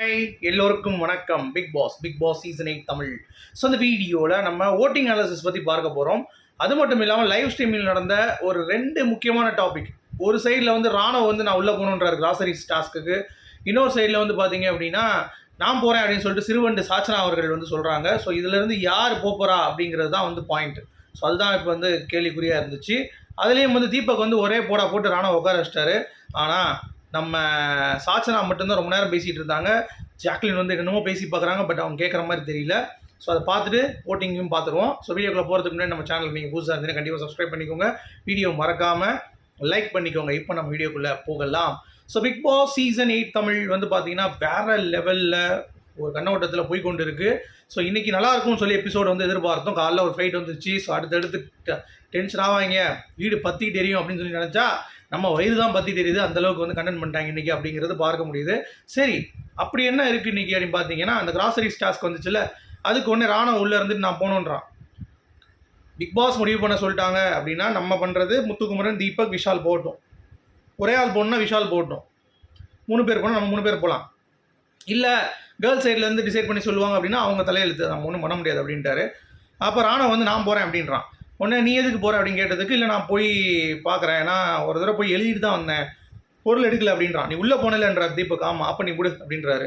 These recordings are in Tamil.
ஹாய் எல்லோருக்கும் வணக்கம். Bigg Boss Bigg Boss season eight Tamil. So இந்த வீடியோவில் நம்ம ஓட்டிங் அனாலிசிஸ் பற்றி பார்க்க போகிறோம் அது மட்டும் இல்லாமல் லைவ் ஸ்ட்ரீமில் நடந்த ஒரு ரெண்டு முக்கியமான டாபிக் ஒரு சைடில் வந்து ராணுவ வந்து நான் உள்ளே போகணுன்றார் கிராசரிஸ் டாஸ்க்குக்கு இன்னொரு சைடில் வந்து பார்த்தீங்க அப்படின்னா நான் போகிறேன் அப்படின்னு சொல்லிட்டு சிறுவண்டு சாச்சனா அவர்கள் வந்து சொல்கிறாங்க ஸோ இதுலேருந்து யார் போகிறா அப்படிங்கிறது தான் வந்து பாயிண்ட் ஸோ அதுதான் இப்போ வந்து கேள்விக்குறியாக இருந்துச்சு. அதுலேயும் வந்து தீபக் வந்து ஒரே போடா போட்டு ராணுவ உட்கார வச்சிட்டாரு. ஆனால் நம்ம சாச்சனா மட்டும்தான் ரொம்ப நேரம் பேசிகிட்டு இருந்தாங்க. ஜாக்லின் வந்து என்னமோ பேசி பார்க்குறாங்க பட் அவங்க கேட்குற மாதிரி தெரியல. ஸோ அதை பார்த்துட்டு ஓட்டிங்கையும் பார்த்துருவோம். ஸோ வீடியோக்குள்ளே போகிறதுக்கு முன்னாடி நம்ம சேனலுக்கு நீங்கள் புதுசாக இருந்தீங்கன்னா கண்டிப்பாக சப்ஸ்கிரைப் பண்ணிக்கோங்க. வீடியோ மறக்காமல் லைக் பண்ணிக்கோங்க. இப்போ நம்ம வீடியோக்குள்ளே போகலாம். So Bigg Boss season eight Tamil வந்து பார்த்தீங்கன்னா வேற லெவலில் ஒரு கண்ணோட்டத்தில் போய் கொண்டு இருக்குது ஸோ இன்றைக்கி நல்லா இருக்கும்னு சொல்லி எபிசோடு வந்து எதிர்பார்த்தோம். காலைல ஒரு ஃபைட் வந்துச்சு ஸோ அடுத்தடுத்து டென்ஷன் ஆவாங்க வீடு பற்றி தெரியும் அப்படின்னு சொல்லி நினச்சா நம்ம வயிறு தான் பற்றி தெரியுது அந்தளவுக்கு வந்து கண்டென்ட் பண்ணிட்டாங்க இன்றைக்கி அப்படிங்கிறது பார்க்க முடியுது. சரி அப்படி என்ன இருக்குது இன்றைக்கி அப்படின்னு பார்த்தீங்கன்னா அந்த கிராசரிஸ் டாஸ்க் வந்துச்சுல அதுக்கு ஒன்று ராணுவ உள்ளே இருந்துட்டு நான் போகணுன்றான். பிக் பாஸ் முடிவு பண்ண சொல்லிட்டாங்க அப்படின்னா நம்ம பண்ணுறது முத்துக்குமரன் தீபக் விஷால் போட்டோம் ஒரே ஆள் போகணுன்னா விஷால் போட்டோம் மூணு பேர் போனால் நம்ம மூணு பேர் போகலாம் இல்லை கேர்ள்ஸ் சைட்லேருந்து டிசைட் பண்ணி சொல்லுவாங்க அப்படின்னா அவங்க தலையெழுத்து நம்ம ஒன்றும் பண்ண முடியாது அப்படின்ட்டாரு. அப்போ ராணுவ வந்து நான் போகிறேன் அப்படின்றான். உடனே நீ எதுக்கு போகிற அப்படின்னு கேட்டதுக்கு இல்லை நான் போய் பார்க்குறேன் நான் ஒரு தடவை போய் எழுதிட்டு தான் வந்தேன். பொருள் எடுக்கல அப்படின்றான். நீ உள்ளே போனலன்றார் தீபக். ஆமாம் அப்போ நீ கொடு அப்படின்றாரு.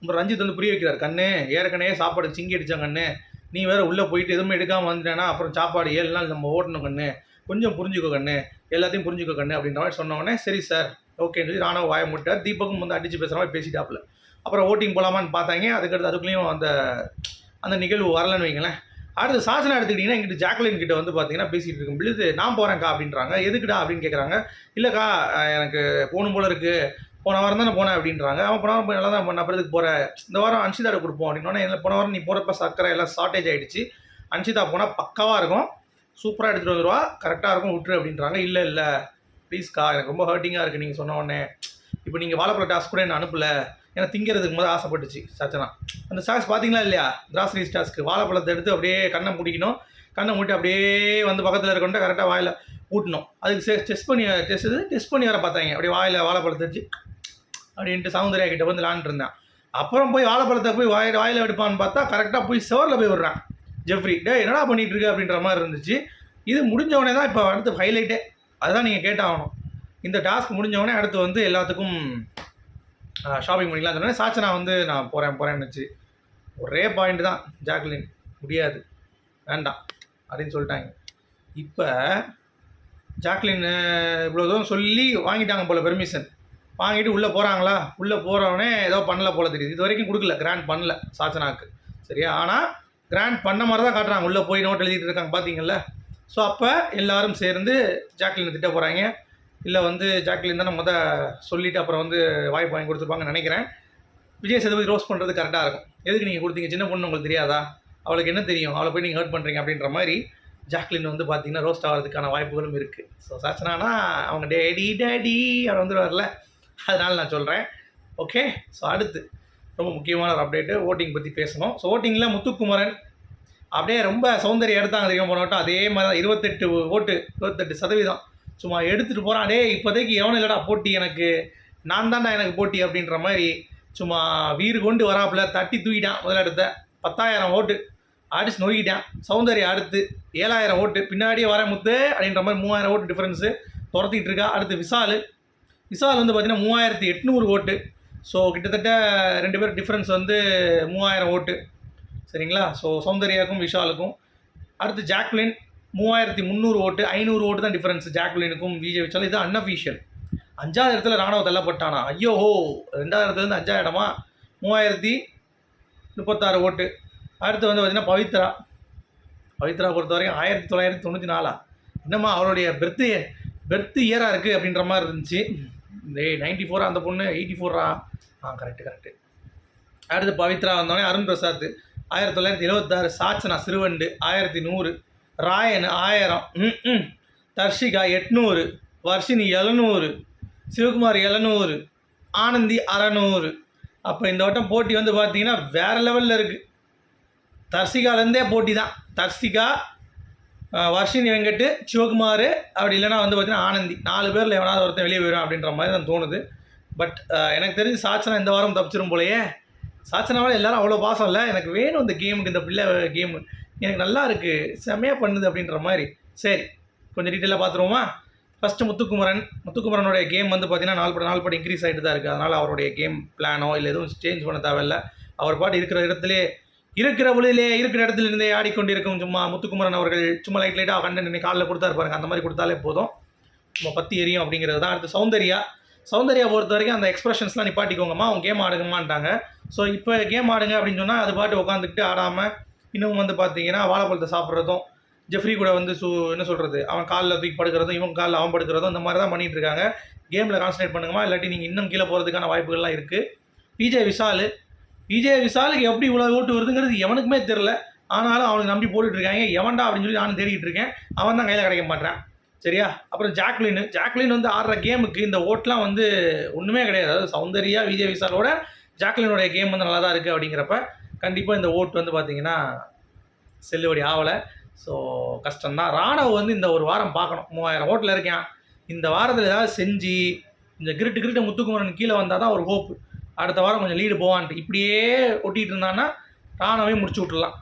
அப்புறம் ரஞ்சித் வந்து புரிய வைக்கிறார். கண்ணு ஏற்கனவே சாப்பாடு சிங்கி அடித்தான் கண்ணு. நீ வேறு உள்ளே போயிட்டு எதுவுமே எடுக்காமல் வந்துட்டேன்னா அப்புறம் சாப்பாடு ஏழு நாள் நம்ம ஓட்டணும் கண்ணு. கொஞ்சம் புரிஞ்சுக்கோ கண்ணு. எல்லாத்தையும் புரிஞ்சுக்கோ கண்ணு அப்படின்ற மாதிரி சொன்னோடனே சரி சார் ஓகேன்னு சொல்லி ராணுவ வாய முட்டார் தீபக்கும் வந்து அடித்து பேசுகிற மாதிரி பேசிட்டாப்புல. அப்புறம் ஓட்டிங் போகலாமான்னு பார்த்தாங்க. அதுக்கடுத்து அதுக்குள்ளேயும் அந்த அந்த நிகழ்வு வரலன்னு வைங்களேன். அடுத்து சாசனம் எடுத்துக்கிட்டிங்கன்னா எங்கிட்ட ஜாக்லின் கிட்ட வந்து பார்த்தீங்கன்னா பேசிகிட்டு இருக்கும். பொழுது நான் போகிறேன்க்கா அப்படின்றாங்க. எதுக்குடா? அப்படின்னு கேட்குறாங்க இல்லைக்கா எனக்கு போகணும் போல இருக்குது போன வாரம் தானே போனேன் அப்படின்றாங்க. அவன் போன வாரம் போய் நல்லா தான் பண்ண அப்புறம் போகிற இந்த வாரம் அன்ஷிதாட கொடுப்போம் அப்படின்னோடனே இல்லை போன வாரம் நீ போகிறப்ப சக்கரை எல்லாம் ஷார்ட்டேஜ் ஆகிடுச்சு அன்ஷிதா போனால் பக்காவாக இருக்கும். சூப்பராக எடுத்துகிட்டு வந்துருவா. கரெக்டாக இருக்கும் விட்டுரு அப்படின்றாங்க. இல்லை இல்லை. ப்ளீஸ்க்கா எனக்கு ரொம்ப ஹர்ட்டிங்காக இருக்குது நீங்கள் சொன்ன உடனே இப்போ நீங்கள் வாழைப்பழ டாஸ்க் கூட என்ன அனுப்பலை? ஏன்னா திங்கிறதுக்கு முதல் ஆசைப்பட்டுச்சு சச்சனா அந்த ஸ்டாக்ஸ் பார்த்தீங்களா இல்லையா? திராசரி ஸ்டாக்ஸ்க்கு வாழைப்பழத்தை எடுத்து அப்படியே கண்ணை முடிக்கணும். கண்ணை மூட்டி அப்படியே வந்து பக்கத்தில் இருக்கணும் கரெக்டாக வாயில் ஊட்டணும். அதுக்கு டெஸ்ட் பண்ணி டெஸ்ட் டெஸ்ட் பண்ணி வர பார்த்தாங்க. அப்படியே வாயில் வாழைப்பழத்தை வச்சு அப்படின்ட்டு சௌந்தர்யா கிட்ட வந்து விளாண்டுருந்தேன் இருந்தேன். அப்புறம் போய் வாழைப்பழத்தை போய் வாயில் வாயில் எடுப்பான்னு பார்த்தா கரெக்டாக போய் செவரில் போய் விடுறான். ஜெஃப்ரி டே என்னடா பண்ணிகிட்டு இருக்கு? அப்படின்ற மாதிரி இருந்துச்சு. இது முடிஞ்சவொடனே தான் இப்போ அடுத்து ஹைலைட்டே அதுதான் நீங்கள் கேட்டாகணும். இந்த டாஸ்க் முடிஞ்சவொடனே அடுத்து வந்து எல்லாத்துக்கும் ஷாப்பிங் பண்ணிக்கலாம். சொன்னேன் சாச்சனா வந்து நான் போகிறேன் போகிறேன்னுச்சு ஒரே பாயிண்ட் தான் ஜாக்லின். முடியாது. வேண்டாம் அப்படின்னு சொல்லிட்டாங்க. இப்போ ஜாக்லின் இவ்வளோ தூரம் சொல்லி வாங்கிட்டாங்க போல் பெர்மிஷன் வாங்கிட்டு உள்ளே போகிறாங்களா உள்ளே போகிறவனே ஏதோ பண்ணல போல தெரியுது. இது வரைக்கும் கொடுக்கல கிராண்ட் பண்ணல சாச்சனாக்கு. சரியா? ஆனால் கிராண்ட் பண்ண மாதிரி தான் காட்டுறாங்க. உள்ளே போய் நோட் எழுதிட்டு இருக்காங்க பார்த்தீங்கல்ல ஸோ அப்போ எல்லோரும் சேர்ந்து ஜாக்லினை திட்ட போகிறாங்க இல்லை வந்து ஜாக்லின் தானே முத சொல்லிவிட்டு அப்புறம் வந்து வாய்ப்பு வாங்கி கொடுத்துருப்பாங்கன்னு நினைக்கிறேன். விஜய் சேதுபதி ரோஸ் பண்ணுறது கரெக்டாக இருக்கும். எதுக்கு நீங்கள் கொடுத்தீங்க? சின்ன பொண்ணு உங்களுக்கு தெரியாதா? அவளுக்கு என்ன தெரியும்? அவளை போய் நீங்கள் ஹர்ட் பண்ணுறீங்க அப்படின்ற மாதிரி ஜாக்லின் வந்து பார்த்தீங்கன்னா ரோஸ்ட் ஆகிறதுக்கான வாய்ப்புகளும் இருக்குது ஸோ சாச்சனானா அவங்க டேடி டேடி அவர் வந்து வரல. அதனால் நான் சொல்கிறேன் ஓகே ஸோ அடுத்து ரொம்ப முக்கியமான ஒரு அப்டேட்டு ஓட்டிங் பற்றி பேசணும். ஸோ ஓட்டிங்கில் முத்துக்குமரன் அப்படியே ரொம்ப சௌந்தர்யம் எடுத்தாங்க தெரியுமா? போனவட்டும் அதே மாதிரி தான். இருபத்தெட்டு ஓட்டு இருபத்தெட்டு சதவீதம். சும்மா எடுத்துகிட்டு போகிறான் டே இப்போதைக்கு எவனும் இல்லைடா போட்டி எனக்கு. நான் தான்டா எனக்கு போட்டி அப்படின்ற மாதிரி சும்மா வீறு கொண்டு வராப்புல தட்டி தூக்கிட்டான் முதலிடத்த பத்தாயிரம் ஓட்டு. அடிச்சு நொறுக்கிட்டான். சௌந்தர்யா அடுத்து ஏழாயிரம் ஓட்டு. பின்னாடியே வர முத்து அப்படின்ற மாதிரி மூவாயிரம் ஓட்டு டிஃப்ரென்ஸு துரத்திக்கிட்டு இருக்கா. அடுத்து விசால். விசால் வந்து பார்த்தீங்கன்னா மூவாயிரத்தி எட்நூறு ஓட்டு. ஸோ கிட்டத்தட்ட ரெண்டு பேர் டிஃப்ரென்ஸ் வந்து மூவாயிரம் ஓட்டு. சரிங்களா? ஸோ சௌந்தர்யாவுக்கும் விஷாலுக்கும் அடுத்து ஜாக்லின். மூவாயிரத்தி முந்நூறு ஓட்டு ஐநூறு ஓட்டு தான் டிஃப்ரென்ஸ் ஜாக்லினுக்கும் விஜய் வச்சாலும் இது அன்அஃபிஷியல் அஞ்சாவது இடத்துல ராணுவ தள்ளப்பட்டானா? ஐயோ ஹோ ரெண்டாவது இடத்துலேருந்து அஞ்சாவது இடமா? மூவாயிரத்தி முப்பத்தாறு ஓட்டு. அடுத்து வந்து பார்த்திங்கன்னா பவித்ரா. பவித்ரா பொறுத்த வரைக்கும் ஆயிரத்தி தொள்ளாயிரத்தி தொண்ணூற்றி நாலா? என்னம்மா அவருடைய பெர்த்து பெர்த்து இயராக இருக்குது அப்படின்ற மாதிரி இருந்துச்சு. இந்த நைன்டி ஃபோரா அந்த பொண்ணு எயிட்டி ஃபோரா ஆ கரெக்டு கரெக்டு அடுத்து பவித்ரா வந்தோடனே அருண் பிரசாத் ஆயிரத்தி தொள்ளாயிரத்தி எழுபத்தாறு சாச்சனா சிறுவண்டு ஆயிரத்தி நூறு. ராயன் ஆயிரம். ம் ம். தர்ஷிகா எட்நூறு. வர்ஷினி எழுநூறு. சிவகுமார் எழுநூறு. ஆனந்தி அறநூறு. அப்போ இந்த வட்டம் போட்டி வந்து பார்த்தீங்கன்னா வேறு லெவலில் இருக்குது தர்ஷிகாலேருந்தே போட்டி தான். தர்ஷிகா வர்ஷினி வெங்கட் சிவகுமார் அப்படி இல்லைன்னா வந்து பார்த்தீங்கன்னா ஆனந்தி. நாலு பேரில் எவனாவது ஒருத்தன் வெளியே போயிடும் அப்படின்ற மாதிரி தான் தோணுது. பட் எனக்கு தெரிஞ்சு சாச்சனா இந்த வாரம் தப்பிச்சிரும் போலயே. சாச்சனாவில் எல்லோரும் அவ்வளோ பாசம் இல்லை. எனக்கு வேணும் இந்த கேமுக்கு இந்த பிள்ளை கேமு. எனக்கு நல்லா இருக்குது செம்மையாக பண்ணுது அப்படின்ற மாதிரி. சரி கொஞ்சம் டீட்டெயிலாக பார்த்துருவோமா ஃபஸ்ட்டு முத்துக்குமரன். முத்துக்குமரனுடைய கேம் வந்து பார்த்தீங்கன்னா நாள் பட நாள் பட இன்க்ரீஸ் ஆகிட்டு தான் இருக்குது அதனால் அவருடைய கேம் பிளானோ இல்லை எதுவும் சேஞ்ச் பண்ண தேவையில்ல. அவர் பாட்டு இருக்கிற இடத்துலே இருக்கிற ஒளியிலே இருக்கிற இடத்துல இருந்தே ஆடிக்கொண்டிருக்கும் சும்மா முத்துக்குமரன் அவர்கள் சும்மா லைட் லைட்டாக கண்டென்ட் இன்னைக்கு காலில் கொடுத்தா பாருங்க. அந்த மாதிரி கொடுத்தாலே போதும். நம்ம பத்தி எரியும் அப்படிங்கிறது தான் அடுத்து சௌந்தர்யா. சௌந்தர்யா பொறுத்த வரைக்கும் அந்த எக்ஸ்பிரஷன்ஸ்லாம் நிப்பாட்டிக்கோங்கம்மா. அவங்க கேம் ஆடுங்கம்மான்ட்டாங்க. ஸோ இப்போ கேம் ஆடுங்க அப்படின்னு சொன்னால் அது பாட்டு உட்காந்துக்கிட்டு ஆடாமல் இன்னும் வந்து பார்த்தீங்கன்னா வாழைப்பழத்தை சாப்பிட்றதும் ஜெஃப்ரி கூட வந்து சு என்ன சொல்கிறது அவன் காலில் தூக்கி படுக்கிறதும் இவன் காலில் அவன் படுக்கிறதும் இந்த மாதிரி தான் பண்ணிகிட்டு இருக்காங்க கேமில் கான்சன்ட்ரேட் பண்ணுங்கம்மா இல்லாட்டி நீங்கள் இன்னும் கீழே போகிறதுக்கான வாய்ப்புகள்லாம் இருக்குது விஜய் விஷால் விஜய் விஷாலுக்கு எப்படி இவ்வளோ ஓட்டு வருதுங்கிறது எவனுக்குமே தெரில ஆனாலும் அவனுக்கு நம்பி போட்டுட்ருக்காங்க. எவன்டா அப்படின்னு சொல்லி நானும் தேடிட்டு இருக்கேன் அவன் தான் கையில் கிடைக்க மாட்டேறான் சரியா? அப்புறம் ஜாக்லின் ஜாக்லின் வந்து ஆடுற கேமுக்கு இந்த ஓட்டெலாம் வந்து ஒன்றுமே கிடையாது. அதாவது சௌந்தர்யா விஜய் விஷாலோட ஜாக்லினுடைய கேம் வந்து நல்லா தான் இருக்குது அப்படிங்கிறப்ப கண்டிப்பாக இந்த ஓட்டு வந்து பார்த்தீங்கன்னா செல்லுபடி ஆகலை. ஸோ கஷ்டம்தான். ராணவ் வந்து இந்த ஒரு வாரம் பார்க்கணும். மூவாயிரம் ஓட்டில் இருக்கேன். இந்த வாரத்தில் ஏதாவது செஞ்சு இந்த கிரிட்டு கிரிட்டு முத்துக்குமரன் கீழே வந்தால் தான் ஒரு ஹோப்பு அடுத்த வாரம் கொஞ்சம் லீடு போவான்ட்டு. இப்படியே ஒட்டிகிட்டு இருந்தான்னா ராணவே முடிச்சு விட்டுலாம்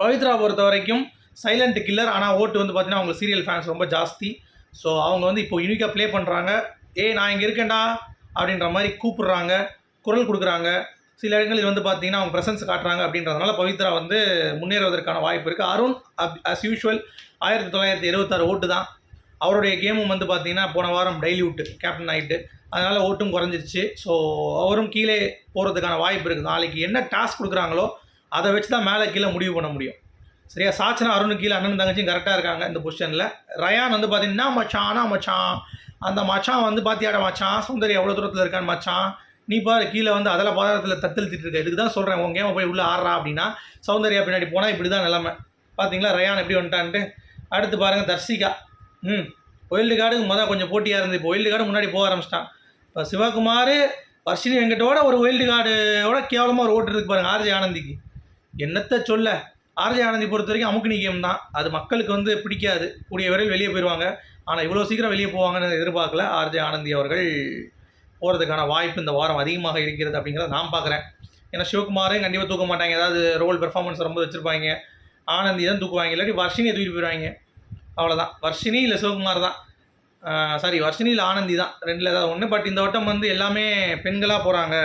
பவித்ரா பொறுத்த வரைக்கும் சைலண்ட் கில்லர் ஆனால் ஓட்டு வந்து பார்த்தீங்கன்னா அவங்க சீரியல் ஃபேன்ஸ் ரொம்ப ஜாஸ்தி. ஸோ அவங்க வந்து இப்போ யூனிக்காக ப்ளே பண்ணுறாங்க ஏய் நான் இங்கே இருக்கேன்டா அப்படின்ற மாதிரி கூப்பிடுறாங்க. குரல் கொடுக்குறாங்க. சில இடங்களில் வந்து பார்த்தீங்கன்னா அவங்க ப்ரெசன்ஸ் காட்டுறாங்க அப்படின்றதுனால பவித்ரா வந்து முன்னேறுவதற்கான வாய்ப்பு இருக்குது அருண் அப் அஸ் யூஷுவல் ஆயிரத்தி தொள்ளாயிரத்தி எழுபத்தாறு ஓட்டு தான். அவருடைய கேமும் வந்து பார்த்தீங்கன்னா போன வாரம் டெய்லி விட்டு கேப்டன் ஆகிட்டு அதனால் ஓட்டும் குறைஞ்சிருச்சு. ஸோ அவரும் கீழே போகிறதுக்கான வாய்ப்பு இருக்குது நாளைக்கு என்ன டாஸ்க் கொடுக்குறாங்களோ அதை வச்சு தான் மேலே கீழே முடிவு பண்ண முடியும். சரியா? சாச்சனா அருண் கீழே அண்ணன் தங்கச்சியும் கரெக்டாக இருக்காங்க இந்த பொசிஷனில் ரயான் வந்து பார்த்தீங்கன்னா மச்சானா மச்சான்? அந்த மச்சான் வந்து பாத்தியாட மச்சான்? சுந்தரி எவ்வளோ தூரத்தில் இருக்கான்னு மச்சான்? நீ பாரு கீழே வந்து அதில் பாதாளத்தில் தத்தெழுத்திட்டு இருக்க. இதுக்கு தான் சொல்கிறேன் உன் கேமை போய் உள்ளே ஆடுறா அப்படின்னா சௌந்தர்யா பின்னாடி போனால் இப்படி தான் நிலமை. பார்த்தீங்களா ரயான் எப்படி வந்துட்டான்ட்டு. அடுத்து பாருங்கள் தர்சிகா ம் ஒயில்டு கார்டுக்கு மொதல் கொஞ்சம் போட்டியாக இருந்து இப்போ ஒயில்டு கார்டு முன்னாடி போக ஆரம்பிச்சிட்டான். இப்போ சிவகுமார் வர்ஷினி வெங்கட்டோட ஒரு ஒயில்டு கார்டோட கேவலமாக ஒரு ஓட்டு இருக்கு பாருங்கள் ஆர்ஜே ஆனந்திக்கு. என்னத்தை சொல்ல? ஆர்ஜி ஆனந்தி பொறுத்த வரைக்கும் அமுக்கு கேம் தான். அது மக்களுக்கு வந்து பிடிக்காது. கூடிய விரைவில் வெளியே போயிடுவாங்க ஆனால் இவ்வளோ சீக்கிரம் வெளியே போவாங்கன்னு எதிர்பார்க்கல. ஆர்ஜே ஆனந்தி அவர்கள் போகிறதுக்கான வாய்ப்பு இந்த வாரம் அதிகமாக இருக்கிறது அப்படிங்கிறத நான் பார்க்குறேன். ஏன்னா சிவகுமாரையும் கண்டிப்பாக தூக்க மாட்டாங்க. ஏதாவது ரோல் பெர்ஃபார்மன்ஸ் ரொம்ப வச்சுருப்பாங்க. ஆனந்தி தான் தூக்குவாங்க. இல்லாட்டி வர்ஷினியை தூக்கிட்டு போயிடுவாங்க. அவ்வளோதான் வர்ஷினி இல்லை சிவகுமார் தான். சாரி வர்ஷினி இல்லை ஆனந்தி தான். ரெண்டில் ஏதாவது ஒன்று பட் இந்த வட்டம் வந்து எல்லாமே பெண்களாக போகிறாங்க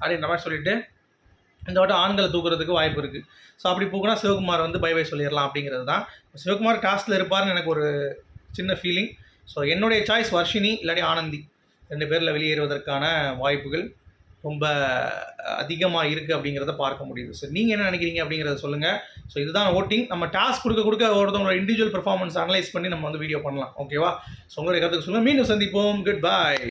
அப்படின்ற மாதிரி சொல்லிட்டு இந்த வட்டம் ஆண்களை தூக்குறதுக்கு வாய்ப்பு இருக்குது ஸோ அப்படி போகுனா சிவகுமார் வந்து பை பை சொல்லிடலாம் அப்படிங்கிறது தான். சிவகுமார் டாஸ்கில் இருப்பார்னு எனக்கு ஒரு சின்ன ஃபீலிங் ஸோ என்னுடைய சாய்ஸ் வர்ஷினி இல்லாட்டி ஆனந்தி. ரெண்டு பேரில் வெளியேறுவதற்கான வாய்ப்புகள் ரொம்ப அதிகமாக இருக்குது அப்படிங்கிறத பார்க்க முடியுது. ஸோ நீங்கள் என்ன நினைக்கிறீங்க அப்படிங்கிறத சொல்லுங்கள் ஸோ இதுதான் ஓட்டிங் நம்ம டாஸ்க் கொடுக்க கொடுக்க ஒருத்தவங்களோட இண்டிவிஜுவல் பர்ஃபார்மன்ஸ் அனலைஸ் பண்ணி நம்ம வந்து வீடியோ பண்ணலாம். ஓகேவா ஸோ உங்களுடைய கருத்துக்கு சொல்லுங்கள் மீண்டும் சந்திப்போம். குட் பாய்